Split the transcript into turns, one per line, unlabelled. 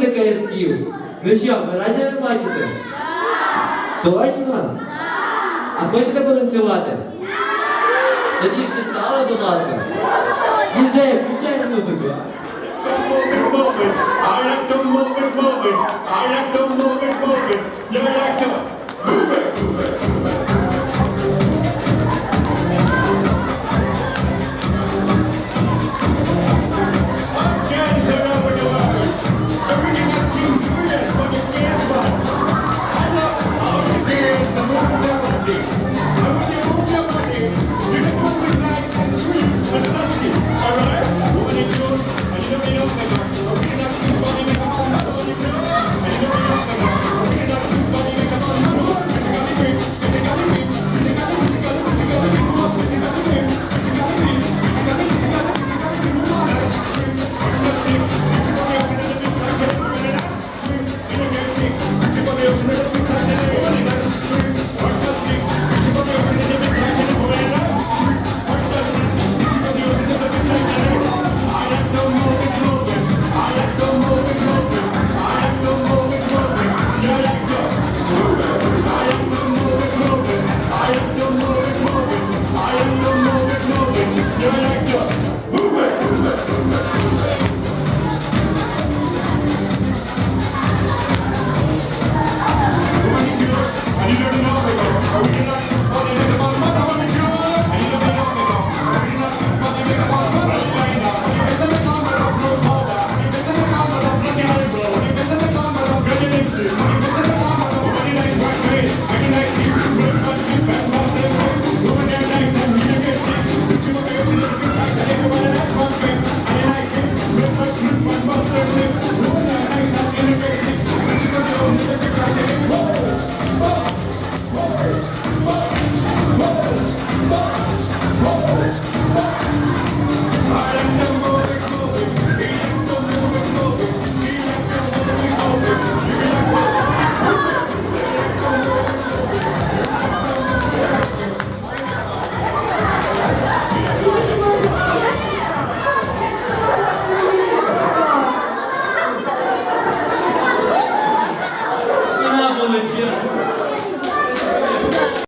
Яке я спів. Ну що, ви раді нас бачите? Точно? А хочете потанцювати? Тоді всі стали, будь ласка.